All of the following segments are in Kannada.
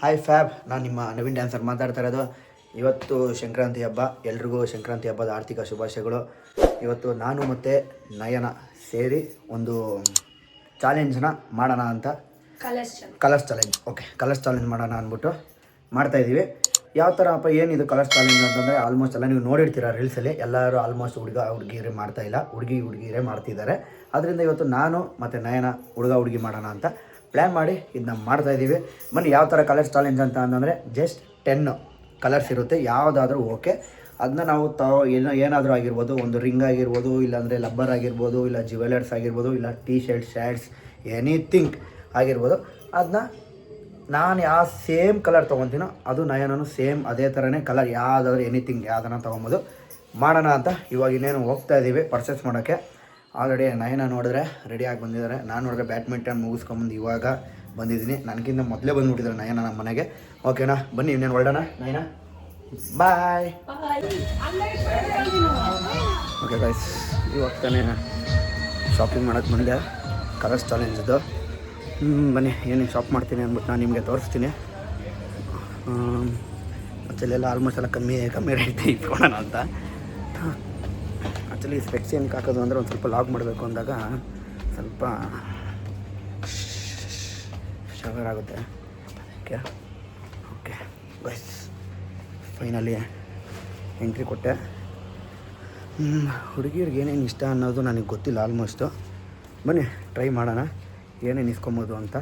ಹಾಯ್ ಫ್ಯಾಬ್ ನಾನು ನಿಮ್ಮ ನವೀನ್ ಡ್ಯಾನ್ಸರ್ ಮಾತಾಡ್ತಾ ಇರೋದು. ಇವತ್ತು ಸಂಕ್ರಾಂತಿ ಹಬ್ಬ. ಎಲ್ರಿಗೂ ಸಂಕ್ರಾಂತಿ ಹಬ್ಬದ ಆರ್ಥಿಕ ಶುಭಾಶಯಗಳು. ಇವತ್ತು ನಾನು ಮತ್ತು ನಯನ ಸೇರಿ ಒಂದು ಚಾಲೆಂಜ್ನ ಮಾಡೋಣ ಅಂತ. Colours challenge okay colours challenge ಮಾಡೋಣ ಅಂದ್ಬಿಟ್ಟು ಮಾಡ್ತಾಯಿದ್ದೀವಿ ಯಾವ ಥರ ಅಪ್ಪ ಏನಿದು ಕಲರ್ಸ್ ಚಾಲೆಂಜ್ ಅಂತಂದರೆ ಆಲ್ಮೋಸ್ಟ್ ಎಲ್ಲ ನೀವು ನೋಡಿರ್ತೀರ ರೀಲ್ಸಲ್ಲಿ ಎಲ್ಲರೂ ಆಲ್ಮೋಸ್ಟ್ ಹುಡುಗ ಹುಡುಗಿರೇ ಮಾಡ್ತಾ ಇಲ್ಲ. ಹುಡುಗಿ ಹುಡುಗಿರೇ ಮಾಡ್ತಿದ್ದಾರೆ. ಅದರಿಂದ ಇವತ್ತು ನಾನು ಮತ್ತು ನಯನ ಹುಡುಗ ಹುಡುಗಿ ಮಾಡೋಣ ಅಂತ ಪ್ಲ್ಯಾನ್ ಮಾಡಿ ಇದನ್ನ ಮಾಡ್ತಾ ಇದ್ದೀವಿ ಬನ್ನಿ ಯಾವ ಥರ ಕಲರ್ಸ್ ಚಾಲೆಂಜ್ ಅಂತ ಅಂತಂದರೆ ಜಸ್ಟ್ ಟೆನ್ನು ಕಲರ್ಸ್ ಇರುತ್ತೆ. ಯಾವುದಾದ್ರೂ ಓಕೆ ಅದನ್ನ ನಾವು ತಾವು ಏನೋ ಏನಾದರೂ ಆಗಿರ್ಬೋದು, ಒಂದು ರಿಂಗ್ ಆಗಿರ್ಬೋದು, ಇಲ್ಲಾಂದರೆ ಲಬ್ಬರ್ ಆಗಿರ್ಬೋದು, ಇಲ್ಲ ಜ್ಯುವೆಲರ್ಸ್ ಆಗಿರ್ಬೋದು, ಇಲ್ಲ ಟೀ ಶರ್ಟ್ ಶರ್ಟ್ಸ್ ಎನಿಥಿಂಗ್ ಆಗಿರ್ಬೋದು. ಅದನ್ನ ನಾನು ಯಾವ ಸೇಮ್ ಕಲರ್ ತೊಗೊತೀನೋ ಅದು ನಯನೂ ಸೇಮ್ ಅದೇ ಥರನೇ ಕಲರ್ ಯಾವುದಾದ್ರೂ ಎನಿಥಿಂಗ್ ಯಾವ್ದನ್ನ ತೊಗೊಬೋದು. ಮಾಡೋಣ ಅಂತ ಇವಾಗ ಇನ್ನೇನು ಹೋಗ್ತಾ ಇದ್ದೀವಿ ಪರ್ಚೇಸ್ ಮಾಡೋಕ್ಕೆ. ಆಲ್ರೆಡಿ ನಯನ ನೋಡಿದ್ರೆ ರೆಡಿಯಾಗಿ ಬಂದಿದ್ದಾರೆ. ನಾನು ನೋಡಿದ್ರೆ ಬ್ಯಾಡ್ಮಿಂಟನ್ ಮುಗಿಸ್ಕೊಂಬಂದು ಇವಾಗ ಬಂದಿದ್ದೀನಿ. ನನಗಿಂತ ಮೊದಲೇ ಬಂದುಬಿಟ್ಟಿದ್ದಾರೆ ನಯನ ನಮ್ಮ ಮನೆಗೆ. ಓಕೆನಾ ಬನ್ನಿ ಇನ್ನೇನು ಹೊರಡೋಣ ನಯನ? ಬಾಯ್ ಓಕೆ ಗೈಸ್ ಇವಾಗ ತಾನೇ ಶಾಪಿಂಗ್ ಮಾಡೋಕ್ಕೆ ಬಂದೆ. ಕಲರ್ಸ್ ಚಾಲೆಂಜದ್ದು ಬನ್ನಿ ಏನೇನು ಶಾಪ್ ಮಾಡ್ತೀನಿ ಅಂದ್ಬಿಟ್ಟು ನಾನು ನಿಮಗೆ ತೋರಿಸ್ತೀನಿ. ಮತ್ತೆಲ್ಲ ಆಲ್ಮೋಸ್ಟ್ ಎಲ್ಲ ಕಮ್ಮಿ ಕಮ್ಮಿ ರೇಟ್ ಇಟ್ಕೊಳ್ಳೋಣ ಅಂತ. ಆ್ಯಕ್ಚುಲಿ ಸ್ಪೆಕ್ಸ್ ಏನಕ್ಕೆ ಹಾಕೋದು ಅಂದರೆ ಒಂದು ಸ್ವಲ್ಪ ಲಾಗ್ ಮಾಡಬೇಕು ಅಂದಾಗ ಸ್ವಲ್ಪ ಶವರ್ ಆಗುತ್ತೆ. ಓಕೆ ಓಕೆ ಬಸ್ ಫೈನಲಿ ಎಂಟ್ರಿ ಕೊಟ್ಟೆ. ಹುಡುಗಿಯರಿಗೆ ಏನೇನು ಇಷ್ಟ ಅನ್ನೋದು ನನಗೆ ಗೊತ್ತಿಲ್ಲ ಆಲ್ಮೋಸ್ಟು ಬನ್ನಿ ಟ್ರೈ ಮಾಡೋಣ. ಏನೇನು ಇಸ್ಕೊಬೋದು ಅಂತ.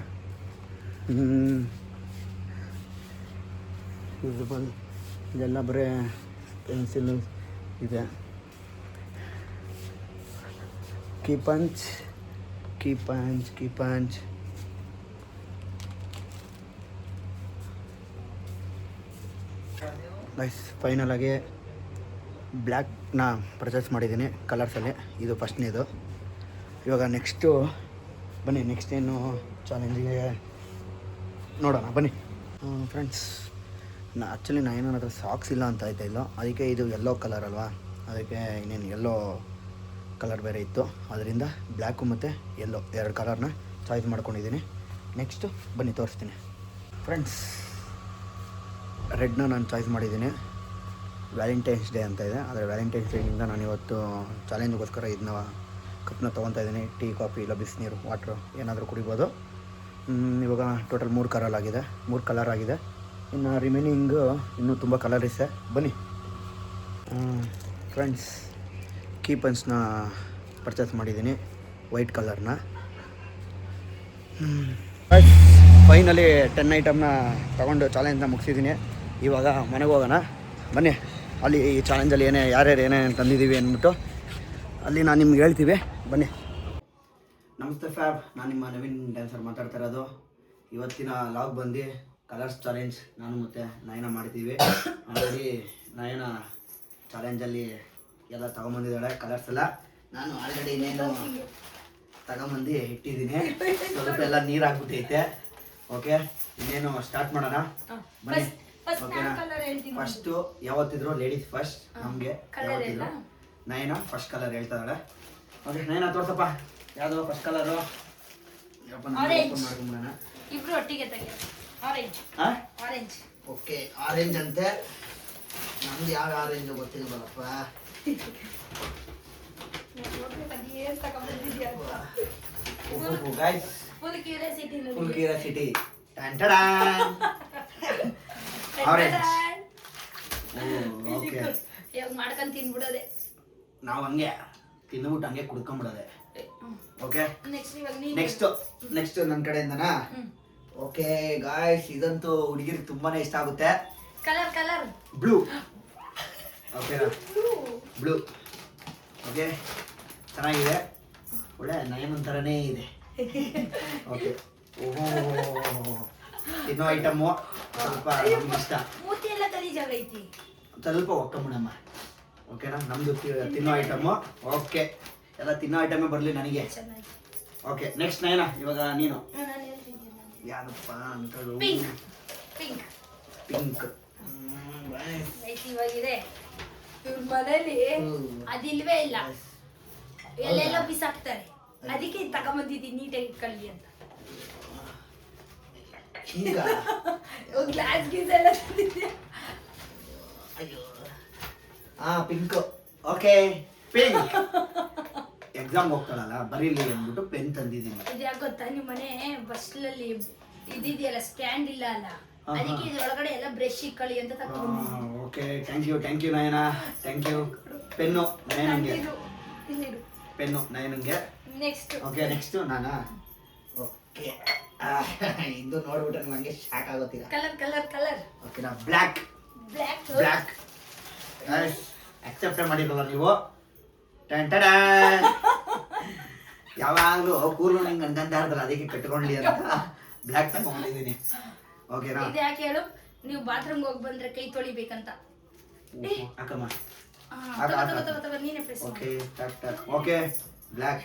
ಯೂಸಬಲ್ ಇದೆಲ್ಲ ಬರೀ ಪೆನ್ಸಿಲ್ ಇದೆ. Key punch key punch key punch guys final ಬ್ಲ್ಯಾಕ್ನ purchase ಮಾಡಿದ್ದೀನಿ ಕಲರ್ಸಲ್ಲಿ ಇದು ಫಸ್ಟ್ನೇದು. ಇವಾಗ ನೆಕ್ಸ್ಟು ಬನ್ನಿ ನೆಕ್ಸ್ಟ್ ಏನು ಚಾಲೆಂಜಿಗೆ ನೋಡೋಣ, ಬನ್ನಿ. ಫ್ರೆಂಡ್ಸ್ ನಾ ಆ್ಯಕ್ಚುಲಿ ನಾ ಹತ್ರ ಸಾಕ್ಸ್ ಇಲ್ಲ ಅಂತ ಆಯ್ತಾ ಇಲ್ಲ? ಅದಕ್ಕೆ ಇದು ಯೆಲ್ಲೋ ಕಲರ್ ಅಲ್ವಾ? ಅದಕ್ಕೆ ಇನ್ನೇನು ಯೆಲ್ಲೋ ಕಲರ್ ಬೇರೆ ಇತ್ತು. ಅದರಿಂದ ಬ್ಲ್ಯಾಕು ಮತ್ತು ಎಲ್ಲೋ ಎರಡು ಕಲರ್ನ ಚಾಯ್ಸ್ ಮಾಡ್ಕೊಂಡಿದ್ದೀನಿ. ನೆಕ್ಸ್ಟು ಬನ್ನಿ ತೋರಿಸ್ತೀನಿ. ಫ್ರೆಂಡ್ಸ್, ರೆಡ್ನ ನಾನು ಚಾಯ್ಸ್ ಮಾಡಿದ್ದೀನಿ. ವ್ಯಾಲೆಂಟೈನ್ಸ್ ಡೇ ಅಂತ ಇದೆ. ಆದರೆ ವ್ಯಾಲೆಂಟೈನ್ಸ್ ಡೇಯಿಂದ ನಾನು ಇವತ್ತು ಚಾಲೆಂಜ್ಗೋಸ್ಕರ ಇದನ್ನ ಕಪ್ನ ತೊಗೊತಾ ಇದ್ದೀನಿ. ಟೀ, ಕಾಫಿ, ಇಲ್ಲ ಬಿಸಿನೀರು ವಾಟ್ರು ಏನಾದರೂ ಕುಡಿಬೋದು. ಇವಾಗ ಟೋಟಲ್ ಮೂರು ಕಲರ್ ಆಗಿದೆ. ಮೂರು ಕಲರ್ ಆಗಿದೆ. ಇನ್ನು ರಿಮೈನಿಂಗು ಇನ್ನೂ ತುಂಬ ಕಲರ್ ಇದೆ ಬನ್ನಿ. ಫ್ರೆಂಡ್ಸ್ ಕೀ ಪನ್ಸ್ನ ಪರ್ಚೇಸ್ ಮಾಡಿದ್ದೀನಿ ವೈಟ್ ಕಲರ್ನ ಫೈನಲಿ ಟೆನ್ ಐಟಮ್ನ ತೊಗೊಂಡು ಚಾಲೆಂಜ್ನ ಮುಗಿಸಿದ್ದೀನಿ. ಇವಾಗ ಮನೆಗೆ ಹೋಗೋಣ. ಬನ್ನಿ. ಅಲ್ಲಿ ಈ ಚಾಲೆಂಜಲ್ಲಿ ಏನೇ ಯಾರ್ಯಾರು ಏನೇನು ತಂದಿದ್ದೀವಿ ಅಂದ್ಬಿಟ್ಟು ಅಲ್ಲಿ ನಾನು ನಿಮ್ಗೆ ಹೇಳ್ತೀವಿ. ಬನ್ನಿ. ನಮಸ್ತೆ ಫ್ಯಾಬ್ ನಾನು ನಿಮ್ಮ ನವೀನ್ ಡ್ಯಾನ್ಸರ್ ಮಾತಾಡ್ತಾ ಇರೋದು. ಇವತ್ತಿನ ಲಾಗ್ ಬಂದು ಕಲರ್ಸ್ ಚಾಲೆಂಜ್ ನಾನು ಮತ್ತು ನಯನ ಮಾಡ್ತೀವಿ. ಹಾಗಾಗಿ ನಯನ ಚಾಲೆಂಜಲ್ಲಿ ಎಲ್ಲ ತಗೊಂಬಂದಿದ್ದಾಳೆ ಕಲರ್ಸ್ ಎಲ್ಲ. ನಾನು ಆಲ್ರೆಡಿ ಇನ್ನೇನು ತಗೊಂಬಂದು ಇಟ್ಟಿದ್ದೀನಿ. ಸ್ವಲ್ಪ ಎಲ್ಲ ನೀರು ಹಾಕ್ಬಿಟ್ಟೈತೆ ಓಕೆ ಇನ್ನೇನು ಸ್ಟಾರ್ಟ್ ಮಾಡೋಣ? ಬನ್ನಿ. ಓಕೆನಾ ಫಸ್ಟು ಯಾವತ್ತಿದ್ರು ಲೇಡೀಸ್ ಫಸ್ಟ್ ನಮಗೆ ಯಾವತ್ತಿದ್ರು? ನಯನ ಫಸ್ಟ್ ಕಲರ್ ಹೇಳ್ತಾ ಇದ್ದಾಳೆ. ಓಕೆ ನಯನ ತೋರ್ಸಪ್ಪ. ಯಾವುದು ಫಸ್ಟ್ ಕಲರು. ಮಾಡ್ಕೊಂಬಿಡೋಣ. ಇಬ್ರು ಒಟ್ಟಿಗೆ ಆರೆಂಜ್ ಓಕೆ ಆರೆಂಜ್ ಅಂತೆ. ನಮ್ದು ಯಾವ orange ಗೊತ್ತಿಲ್ವಲ್ಲಪ್ಪ full curiosity full curiosity orange okay ಇವಾಗ ಮಾಡ್ಕೊಂಡ್ ತಿನ್ಬಿಡೋದೆ. ನಾವು ಹಂಗೆ ತಿಂದ್ಬಿಟ್ಟು ಹಂಗೆ ಕುಡ್ಕೊಂಬಿಡೋದೆ. ಓಕೆ ನೆಕ್ಸ್ಟ್ ಇವಾಗ ನೀನು. ನೆಕ್ಸ್ಟ್ ನೆಕ್ಸ್ಟ್ ನನ್ನ ಕಡೆಯಿಂದನಾ? ಓಕೆ ಗಾಯ್ಸ್ ಇದಂತೂ ಹುಡುಗಿರಿಗೆ ತುಂಬಾನೇ ಇಷ್ಟ ಆಗುತ್ತೆ. ಕಲರ್ ಕಲರ್ ಬ್ಲೂ ಓಕೆನಾ ಬ್ಲೂ ಓಕೆ ಚೆನ್ನಾಗಿದೆ. ಒಳ್ಳೆ ನಯಮನ್ ಥರನೇ ಇದೆ. ಓಕೆ ಓಹೋ. ತಿನ್ನೋ ಐಟಮ್ಮು ಸ್ವಲ್ಪ ನಮ್ಗೆ ಇಷ್ಟ. ಸ್ವಲ್ಪ ಒಕ್ಕಂಬಿಡಮ್ಮ ಓಕೆನಾ ನಮ್ದು ತಿ- ತಿನ್ನೋ. ಐಟಮ್ಮು ಓಕೆ ಎಲ್ಲ ತಿನ್ನೋ ಐಟಮೇ ಬರಲಿ ನನಗೆ. ಓಕೆ ನೆಕ್ಸ್ಟ್ ನಯನ ಇವಾಗ ನೀನು. ಯಾರಪ್ಪ ಅಂತ ಪಿಂಕ್ ಪಿಂಕ್ ಇವ್ರ ಮನೇಲಿ ಅದಿಲ್ವೇ ಇಲ್ಲ. ಎಲ್ಲೆಲ್ಲೋ ಬಿಸಾಕ್ತಾರೆ. ಅದಕ್ಕೆ ತಗೊಂಬಂದಿದ್ದೀನಿ ನೀಟಾಗಿ ಇಟ್ಕೊಳ್ಳಿ ಅಂತ. ಗ್ಲಾಸ್ ಗೀಸ್ ಎಲ್ಲ ತಂದಿದ್ಯಾ? ಆ ಪಿಂಕ್. ಓಕೆ. ಪಿಂಕ್. ಎಕ್ಸಾಮ್ ಹೋಗ್ತಾಳಲ್ಲ ಬರೀಲಿ ಅಂದ್ಬಿಟ್ಟು ಪೆನ್ ತಂದಿದ್ದೀನಿ. ಇದ್ಯಾಕ್ ಗೊತ್ತಾ? ನಿಮ್ಮ ಮನೆ ಬಸ್ಲಲ್ಲಿ ಇದಿದೆಯಲ್ಲ ಸ್ಟ್ಯಾಂಡ್ ಇಲ್ಲ ಅಲ್ಲ. ಅದಕ್ಕೆ ಇದ್ರೊಳಗಡೆ ಎಲ್ಲ ಬ್ರಷ್ ಇಕ್ಕಳಿ ಅಂತ ತಗೊಂಡು okay thank you thank you Nayana thank you pen ನಯನಂಗೆ pen ನಯನಂಗೆ ನೆಕ್ಸ್ಟ್ ಓಕೆ ನೆಕ್ಸ್ಟ್ ನಾನಾ ಓಕೆ ಇಂದು ನೋಡ್ಬಿಟ್ರೆ ನನಗೆ ಶಾಕ್ ಆಗೋತೀರ? ಕಲರ್ ಕಲರ್ ಕಲರ್ ಓಕೆ ನಾ ಬ್ಲ್ಯಾಕ್ ಬ್ಲ್ಯಾಕ್ ಬ್ಲ್ಯಾಕ್ ಅಕ್ಸೆಪ್ಟ್ ಮಾಡಿರಲ್ಲ ನೀವು? ಟನ್ ಟಡ. ಯಾವಾಗಲೂ ಕೂರ್ಲು ನಂಗೆ ಅನ್ಕಂತ ಅದಕ್ಕೆ ಕಟ್ಕೊಂಡ್ಲಿ ಅಂತ. ಬ್ಲ್ಯಾಕ್ ತಗೊಂಡಿದ್ದೀನಿ ಓಕೆನಾ ಇದು ಯಾಕೆ ಹೇಳು? ನೀವು ಬಾತ್ರೂಮ್ಗೆ ಹೋಗಿ ಬಂದ್ರೆ ಕೈ ತೊಳಿಬೇಕಂತ. ತಗೋ, ತಗೋ, ನೀನೇ ಪ್ರೆಸ್ ಓಕೆ ಟಕ್ ಟಕ್ ಓಕೆ ಬ್ಲ್ಯಾಕ್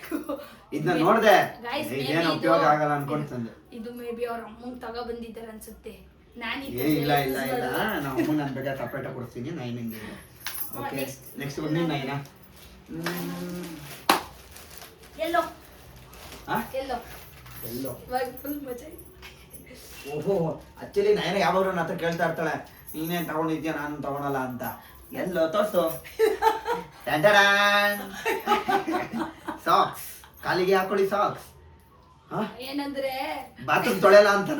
ಇದನ್ನ ನೋಡ್ದೆ. Guys, ಏನು ಉಪಯೋಗ ಇದು- ಆಗಲ್ಲ ಅನ್ಕೊಂತಂದೆ ಇದು ಮೇ ಬಿ ಅವ್ರ ಅಮ್ಮಂಗ್ ತಗೋ ಬಂದಿದ್ದಾರೆ ಅನ್ಸುತ್ತೆ. ನಾನು ಏ ಇಲ್ಲ ಇಲ್ಲ ಇಲ್ಲ. ನಾವು ಅಮ್ಮ ನಾನು ಬೇಕಾದ್ರೆ ಸಪ್ರೇಟ್ ಕೊಡ್ತೀನಿ ನೈನ್ ಹಿಂಗೆ ಓಕೆ next. ನೆಕ್ಸ್ಟ್ ಬಂದು ನೈನಾ ಎಲ್ಲೋ. ಹಾ ಎಲ್ಲೋ. ಎಲ್ಲೋ. ಇವಾಗ ಫುಲ್ ಮಜಾ ಇದೆ. ಓಹೋ ಆಕ್ಚುಲಿ ನಯನ ಯಾವಾಗಲೂ ನನ್ನ ಹತ್ರ ಕೇಳ್ತಾ ಇರ್ತಾಳೆ. ನೀನೇನ್ ತಗೊಂಡಿದ್ಯಾ ನಾನು ತಗೊಳಲ್ಲ ಅಂತ. ಎಲ್ಲೋ ತೋರ್ಸು. ಸಾಕ್ಸ್ ಕಾಲಿಗೆ ಹಾಕೊಳ್ಳಿ ಸಾಕ್ಸ್ ಏನಂದ್ರೆ? ಬಾತ್ರೂಮ್ ತೊಳೆಯಲ್ಲ ಅಂತ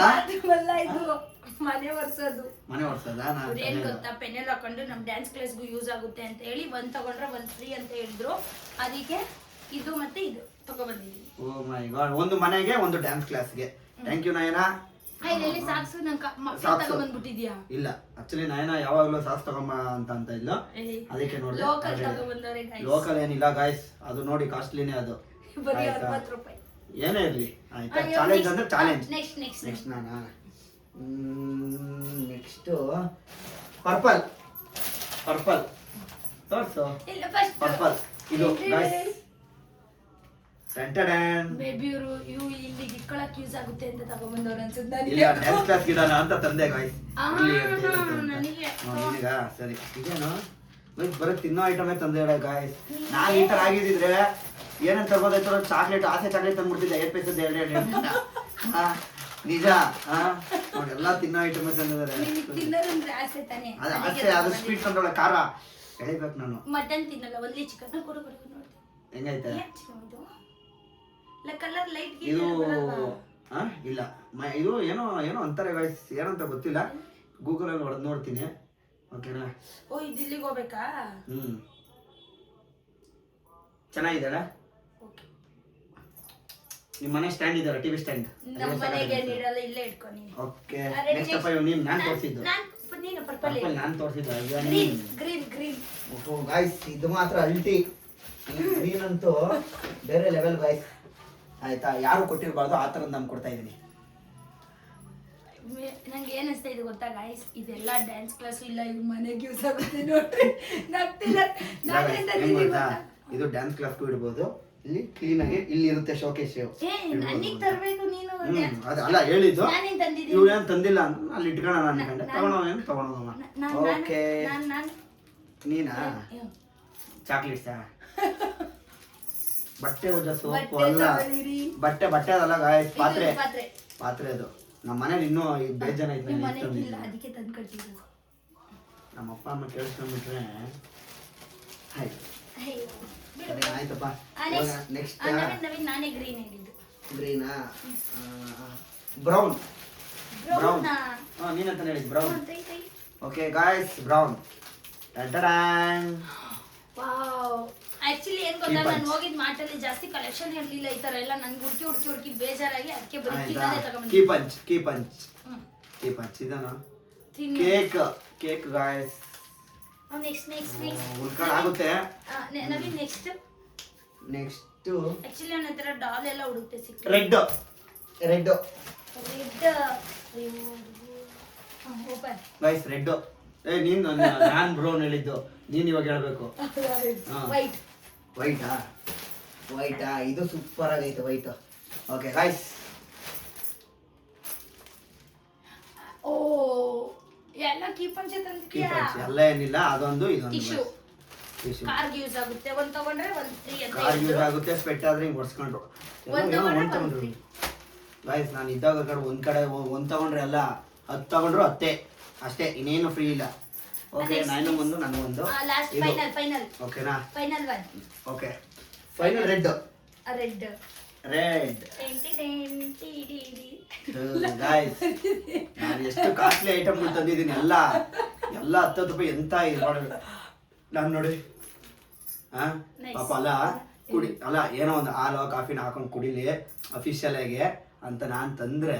ಅಲ್ಲ ಇದು. ಮನೆ ಒರ್ಸೋದು. ಮನೆ ಓಡಿಸೋದಾ ನಾನು ಏನ್ ಗೊತ್ತಾ? ಪೆನ್ನೆಲ್ ಹಾಕೊಂಡು ನಮ್ ಡ್ಯಾನ್ಸ್ ಕ್ಲಾಸ್ಗೂ ಯೂಸ್ ಆಗುತ್ತೆ ಅಂತ ಹೇಳಿ ಒಂದ್ ತಗೊಂಡ್ರೆ ಒಂದ್ ಫ್ರೀ ಅಂತ ಹೇಳಿದ್ರು. ಅದಕ್ಕೆ ಇದು ಮತ್ತೆ ಇದು. ತಗೊಬಂದಿದೀನಿ ಓ ಮೈ ಗಾಡ್ ಒಂದು ಮನೆಗೆ ಒಂದು ಡ್ಯಾನ್ಸ್ ಕ್ಲಾಸ್ಗೆ ಥ್ಯಾಂಕ್ ಯು ನಯನ. ಸಾಕ್ಸು? ನಂಗೆ ಸಾಕ್ಸು. ಇಲ್ಲ. ಆಕ್ಚುಲಿ ನಯನ ಯಾವಾಗಲೂ ಸಾಸ್ ತಗೊಂಬ ಅಂತ ಅಂತ ಇಲ್ಲ. ಅದಕ್ಕೆ ನೋಡಿ ಲೋಕಲ್ ತಗೊಬಂದವ್ರೆ guys. ಲೋಕಲ್ ಏನಿಲ್ಲ ಗಾಯ್ಸ್ ಅದು ನೋಡಿ ಕಾಸ್ಟ್ಲಿನೇ ಅದು. ಬರೀ ಆಯ್ತಾ? ಅರವತ್ತು ರೂಪಾಯಿ. ಏನೇ ಇರ್ಲಿ. ಆಯ್ತಾ? ಚಾಲೆಂಜ್ ಅಂದ್ರೆ ಚಾಲೆಂಜ್ ನೆಕ್ಸ್ಟ್ ನಾನಾ? ನೆಕ್ಸ್ಟ್ ಪರ್ಪಲ್ ಪರ್ಪಲ್ ತೋರ್ಸು. ಇಲ್ಲ ಪರ್ಪಲ್ ಇದು ಗಾಯ್ಸ್ ಬೇಬಿ ಇವರು ಇವು ಇಲ್ಲಿ ಇಟ್ಕೊಳಕ್ ಯೂಸ್ ಆಗುತ್ತೆ ಅಂತ ಅನ್ಸುತ್ತೆ ಇಲ್ಲ ನನಗೆ ಡ್ಯಾನ್ಸ್ ಕ್ಲಾಸ್ ಇಡೋಣ ಅಂತ ತಂದೆ ಗಾಯ್ಸ್. ಹ್ಮ್, ಸರಿ. ಇದೇನು? ಬರೀ ಬರೀ ತಿನ್ನೋ ಐಟಮೇ ತಂದೆ ಗಾಯ್ಸ್ ನಾನು ಈ ತರ ಏನಂತ ಚಾಕ್ಲೇಟ್ ಆಸೆ ಚಾಕ್ಲೇಟ್ ತಂದ್ಬಿಡ್ತಿದ್ದೆ. ಐದು ಪೈಸದ ಎರಡು ಎರಡು ನಿಜ? ಎಲ್ಲ ತಿನ್ನೋ ಐಟಮ್ ತಂದಿದ್ದಾರೆ. ಅದು ಆಸೆ ಅದು. ಸ್ವೀಟ್ ತಂದೊಳ ಖಾರ. ಹೇಳ್ಬೇಕು ನಾನು. ಮಟನ್ ತಿನ್ನಲ್ಲ ಒಂದೇ ಚಿಕನ್ ಕೊಡು ಕೊಡು ನೋಡ್ತೀನಿ. ಹೆಂಗೈತೆ? ಕಲರ್ ಲೈಟ್ ಇದು ಹಾ ಇಲ್ಲ. ಮ- ಇದು ಏನೋ ಏನೋ ಅಂತಾರೆ ಗಾಯ್ಸ್ ಏನಂತ ಗೊತ್ತಿಲ್ಲ. ಗೂಗಲ್ ಅಲ್ಲಿ ಹೊಡೆದು ನೋಡ್ತೀನಿ. ಓಕೆನಾ ಓ ಇದು ಇಲ್ಲಿಗೆ ಹೋಗ್ಬೇಕಾ? ಹ್ಮ್. ಚೆನ್ನಾಗಿದೆಲ್ಲ ಓಕೆ ನಿಮ್ಮ ಮನೆ ಸ್ಟ್ಯಾಂಡ್ ಇದೆಯಲ್ಲ ಟಿವಿ ಸ್ಟ್ಯಾಂಡ್ ನಮ್ಮ ಮನೆಗೆ ನೀಡಲ್ಲ ಇಲ್ಲೇ ಇಟ್ಕೊ ನೀನು ಓಕೆ ಅರೆ, ನೆಕ್ಸ್ಟ್ ಅಪ್ಪ ಇವ್ ನೀನು ನಾನು ತೋರಿಸಿದ್ದು. ನಾನ್ ನೀನು ಪರ್ಪಲ್ ಪರ್ಪಲ್ ನಾನು ತೋರಿಸಿದ್ದು ಅಯ್ಯೋ ಗ್ರೀನ್ ನೀನು ಗ್ರೀನ್ ಗ್ರೀನ್ ಗಾಯ್ಸ್ ಇದು ಮಾತ್ರ ಅಲ್ಟಿ ನೀನಂತೂ ಬೇರೆ ಲೆವೆಲ್ ಗಾಯ್ಸ್ ಆಯ್ತಾ? ಯಾರು ಕೊಟ್ಟಿರಬಾರ್ದು ಆ ಥರ ನಾನು ಕೊಡ್ತಾ ಇದ್ದೀನಿ. ನಂಗೆ ಏನಿಸ್ತಾ ಅನ್ಸ್ತಾ ಇದೆ ಗೊತ್ತಾ ಗಾಯ್ಸ್ ಇದೆಲ್ಲ ಡ್ಯಾನ್ಸ್ ಕ್ಲಾಸ್ ಇಲ್ಲ ಇದು ಮನೆಗೆ ಯೂಸ್ ಆಗುತ್ತೆ ನೋಡ್ರಿ. ನಗ್ತಿಲ್ಲ. ನಾನೇ ತಂದಿದ್ದೀನಿ ಗೊತ್ತಾ? ಗೊತ್ತಾ? ಇದು ಡ್ಯಾನ್ಸ್ ಕ್ಲಾಸ್ಗೂ ಇಡ್ಬೋದು ಇಲ್ಲಿ ಕ್ಲೀನ್ ಆಗಿ ಇಲ್ಲಿ ಇರುತ್ತೆ ಶೋಕೇಶ್ ಏ ನನಗೆ ತರಬೇಕು ನೀನು dance- ಅದು ಅಲ್ಲ ಹೇಳಿದ್ದು. ನಾನೇನ್ ತಂದಿದ್ದೀನಿ? ಇವ್ರು ಏನು ತಂದಿಲ್ಲ ಅಂತ ಅಲ್ಲಿ ಇಟ್ಕಣ ನಾನು ಕಂಡೆ ತಗೊಳೋದೇನು ಏನು ನ- ನಾನ್ ಓಕೆ ನಾನು ನಾನ್ ನೀನಾ? ಚಾಕ್ಲೇಟ್ ಚಾಕ್ಲೇಟ್ಸಾ ಬಟ್ಟೆ ಉಜ್ಜೋ ಸೋಪು ಅಲ್ಲ. ಬಟ್ಟೆ ಬಟ್ಟೆ ಅದಲ್ಲ ಗಾಯ್ಸ್ ಪಾತ್ರೆ. ಪಾತ್ರೆ. ಅದು. ನಮ್ಮ ಮನೇಲಿ ಇನ್ನೂ ಬೇಜಾನ ತಂದು ನಮ್ಮ ಅಪ್ಪ ಅಮ್ಮ ಕೇಳಿಸ್ಕೊಂಡ್ಬಿಟ್ರೆ ಆಯ್ತಪ್ಪ. ನೆಕ್ಸ್ಟ್ ಗ್ರೀನ್ ಬ್ರೌನ್ ಬ್ರೌನ್ ಹಾಂ ನೀನಂತ ಹೇಳಿದ್ brown okay guys brown wow actually ಏನ್ ಗೊತ್ತಾ? ನಾನು ಹೋಗಿದ್ ಮಾಟಲ್ಲಿ ಜಾಸ್ತಿ ಕಲೆಕ್ಷನ್ ಇರ್ಲಿಲ್ಲ ಈ ತರ ಎಲ್ಲ. ನನ್ಗೆ ಹುಡುಕಿ ಹುಡುಕಿ ಹುಡುಕಿ ಬೇಜಾರಾಗಿ ಅದಕ್ಕೆ ಬರೀ ಕೀ ಪಂಚ್ ಕೀ ಪಂಚ್ ಕೀ ಪಂಚ್ ತಿನ್ನು. Cake cake guys next next next ಉಳ್ಕೊಂಡು ಆಗುತ್ತೆ? ನವೀನ್ ನೆಕ್ಸ್ಟ್ ನೆಕ್ಸ್ಟ್ ಆಕ್ಚುಲಿ ನನ್ನ ಹತ್ರ ಡಾಲ್ ಎಲ್ಲ ಹುಡುಕ್ತೆ ಸಿಕ್ತು. Red red red open guys red ಏ ನೀನ್ ನಾನ್ ಬ್ರೌನ್ ಹೇಳಿದ್ದು ನೀನು ಇವಾಗ ಹೇಳ್ಬೇಕು. ವೈಟ್ ವೈಟಾ ವೈಟಾ ಇದು ಸೂಪರ್ ಆಗೈತೆ ವೈಟ್ ಓಕೆ ಗೈಸ್ ಓ ಎಲ್ಲ ಕೀಪಂಚೆ ತಂದಿದ್ಯಾ ಎಲ್ಲ ಏನಿಲ್ಲ ಅದೊಂದು ಇದೊಂದು ಟಿಶ್ಯೂ ಟಿಶ್ಯೂ ಕಾರ್ಗೆ ಯೂಸ್ ಆಗುತ್ತೆ. ಒಂದ್ ತಗೊಂಡ್ರೆ ಒಂದ್ ಫ್ರೀ ಅಂತ ಕಾರ್ ಯೂಸ್ ಹೇಳಿದ್ರು. ಆಗುತ್ತೆ ಸ್ಪೆಟ್ ಆದ್ರೆ ಹಿಂಗ್ ಒಡ್ಸ್ಕೊಂಡ್ರು ಒಂದ್ ತಗೊಂಡ್ರೆ ಒಂದ್ ತಗೊಂಡ್ರು. free. ಗೈಸ್ ನಾನು ಇದ್ದಾಗ ಕಡೆ ಒಂದ್ ಕಡೆ ಒ- ಒಂದ್ ತಗೊಂಡ್ರೆ ಅಲ್ಲ ಹತ್ತು ತಗೊಂಡ್ರು ಅತ್ತೆ. ಅಷ್ಟೇ ಇನ್ನೇನು ಫ್ರೀ ಇಲ್ಲ. ಓಕೆ ನಾನು. ಒಂದು ನನಗೊಂದು ಲಾಸ್ಟ್ ಫೈನಲ್ ಫೈನಲ್ ಓಕೆನಾ final one okay final red red red guys ನಾನು ಎಷ್ಟು ಕಾಸ್ಟ್ಲಿ ಐಟಮ್ ತಂದಿದ್ದೀನಿ ಎಲ್ಲ. ಎಲ್ಲ ಹತ್ತತ್ತು ರೂಪಾಯಿ ಎಂತ ಇದು ನಾನು ನೋಡಿ. ಹಾ. ಪಾಪ ಅಲ್ಲ ಕುಡಿ ಅಲ್ಲ ಏನೋ ಒಂದು ಹಾಲು ಕಾಫಿನ ಹಾಕೊಂಡು ಕುಡಿಲಿ ಅಫಿಷಿಯಲ್ ಆಗಿ ಅಂತ ನಾನು ತಂದ್ರೆ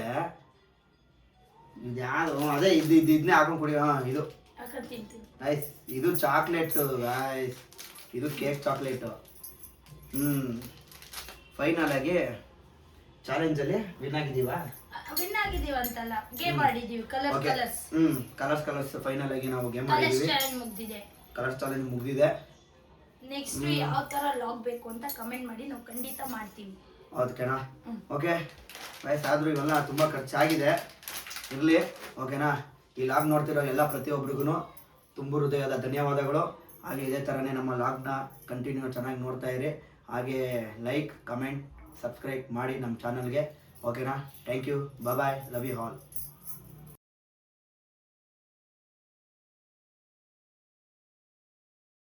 ಯಾರು ಅದೇ ಇದು ಇದನ್ನೇ ಹಾಕೊಂಡು ಕುಡಿ ಇದು. ತಿಂತೀನಿ. ನೈಸ್ ಇದು ಚಾಕ್ಲೇಟ್ ಗೈಸ್ ಇದು ಕೇಕ್ ಚಾಕ್ಲೇಟ್ ಹ್ಮ್. ಫೈನಲ್ ಆಗಿ ಚಾಲೆಂಜಲ್ಲಿ ವಿನ್ ಆಗಿದೀವಾ ವಿನ್ ಆಗಿದೀವಿ ಅಂತಲ್ಲ. Game ಆಡಿದೀವಿ colour okay colours hmm. Colours colours final ಆಗಿ ನಾವು ಗೇಮ್ ಕಲರ್ಸ್ ಮಾಡಿದ್ವಿ ಚಾಲೆಂಜ್ ಮುಗ್ದಿದೆ. ಕಲರ್ಸ್ ಚಾಲೆಂಜ್ ಮುಗಿದಿದೆ. ನೆಕ್ಸ್ಟ್ ಯಾವ ತರ ಲಾಗ್ ಬೇಕು ಅಂತ ಕಮೆಂಟ್ ಮಾಡಿ. ನಾವು ಖಂಡಿತ ಮಾಡ್ತೀವಿ. ಓಕೆನಾ ಓಕೆ ಓಕೆ ಆದರೂ ಇವೆಲ್ಲ ತುಂಬ ಖರ್ಚಾಗಿದೆ. ಇರಲಿ. ಓಕೆನಾ ಈ ಲಾಗ್ ನೋಡ್ತಿರೋ ಎಲ್ಲ ಪ್ರತಿಯೊಬ್ಬರಿಗೂ ತುಂಬ ಹೃದಯದ ಧನ್ಯವಾದಗಳು. ಹಾಗೆ ಇದೇ ಥರನೇ ನಮ್ಮ ಲಾಗ್ನ ಕಂಟಿನ್ಯೂ ಚೆನ್ನಾಗಿ ನೋಡ್ತಾ ಇರಿ. ಹಾಗೆ ಲೈಕ್ ಕಮೆಂಟ್ ಸಬ್ಸ್ಕ್ರೈಬ್ ಮಾಡಿ ನಮ್ಮ ಚಾನಲ್ಗೆ ಓಕೆನಾ thank you bye love you all